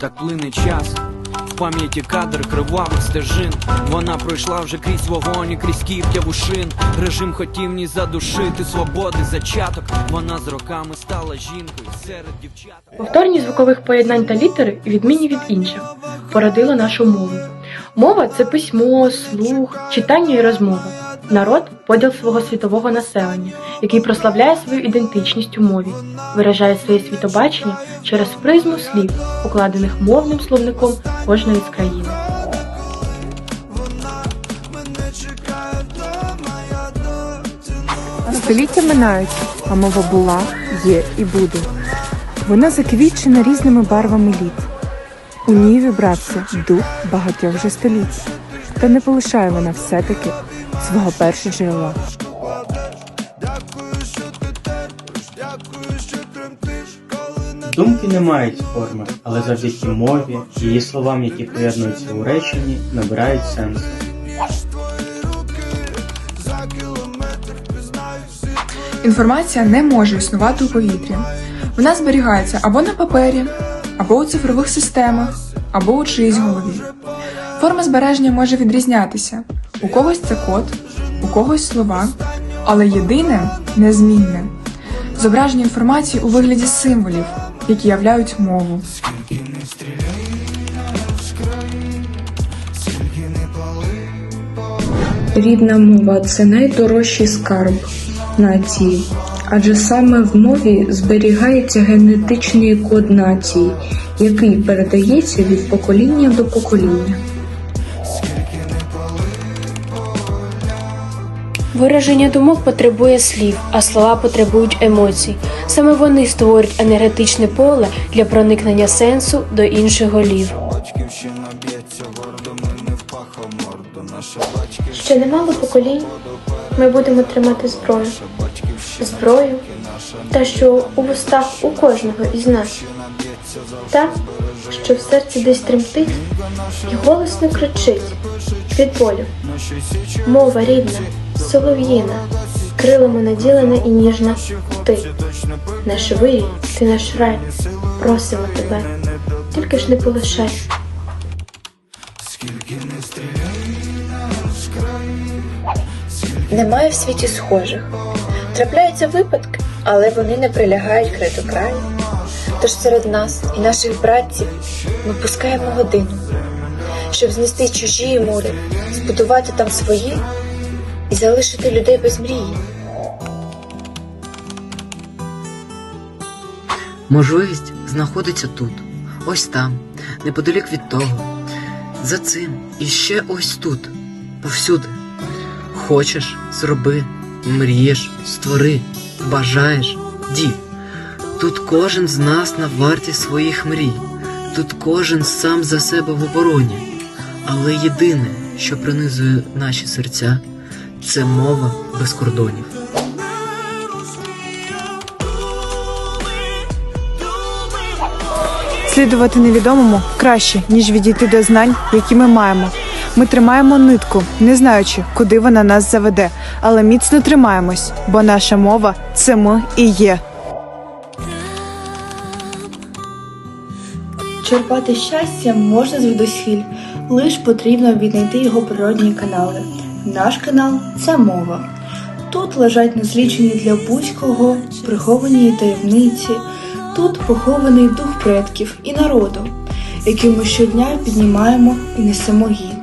так плине час. В пам'яті кадр кривавих стежин. Вона пройшла вже крізь вогонь і крізь кіптя вушин. Режим хотів ні задушити свободи зачаток. Вона з роками стала жінкою серед дівчаток. Повторність звукових поєднань та літери відмінні від інших породила нашу мову. Мова це письмо, слух, читання і розмова. Народ поділ свого світового населення, який прославляє свою ідентичність у мові, виражає своє світобачення через призму слів, укладених мовним словником кожної з країн. Століття минають, а мова була, є і буде. Вона заквітчена різними барвами літ. У ній вібрався дух багатьох вже століть. Та не полишає вона все-таки свого першого джерела. Думки не мають форми, але завдяки мові, її словам, які поєднуються у реченні, набирають сенсу. Інформація не може існувати у повітрі. Вона зберігається або на папері, або у цифрових системах, або у чиїсь голові. Форма збереження може відрізнятися. У когось це код, у когось слова, але єдине незмінне зображення інформації у вигляді символів, які являють мову. Рідна мова це найдорожчий скарб нації, адже саме в мові зберігається генетичний код нації, який передається від покоління до покоління. Вираження думок потребує слів, а слова потребують емоцій. Саме вони створюють енергетичне поле для проникнення сенсу до інших голів. Ще немало поколінь ми будемо тримати зброю. Зброю, та що у вустах у кожного із нас. Та, що в серці десь тремтить і голосно кричить від болю. Мова рідна, солов'їна, крилами наділена і ніжна. Ти, наш вирій, ти наш рай, просимо тебе, тільки ж не полишай. Немає в світі схожих. Трапляються випадки, але вони не прилягають край до краю. Тож серед нас і наших братців ми пускаємо годину, щоб знести чужі мури, збудувати там свої і залишити людей без мрії. Можливість знаходиться тут, ось там, неподалік від того, за цим і ще ось тут, повсюди. Хочеш, зроби, мрієш, створи, бажаєш, дій. Тут кожен з нас на варті своїх мрій, тут кожен сам за себе в обороні. Але єдине, що пронизує наші серця, це мова без кордонів. Слідувати невідомому краще, ніж відійти до знань, які ми маємо. Ми тримаємо нитку, не знаючи, куди вона нас заведе, але міцно тримаємось, бо наша мова це ми і є. Черпати щастя можна звідусіль, лиш потрібно віднайти його природні канали. Наш канал це мова. Тут лежать незлічені для будь-кого приховані таємниці, тут похований дух предків і народу, який ми щодня піднімаємо і несемо гідно.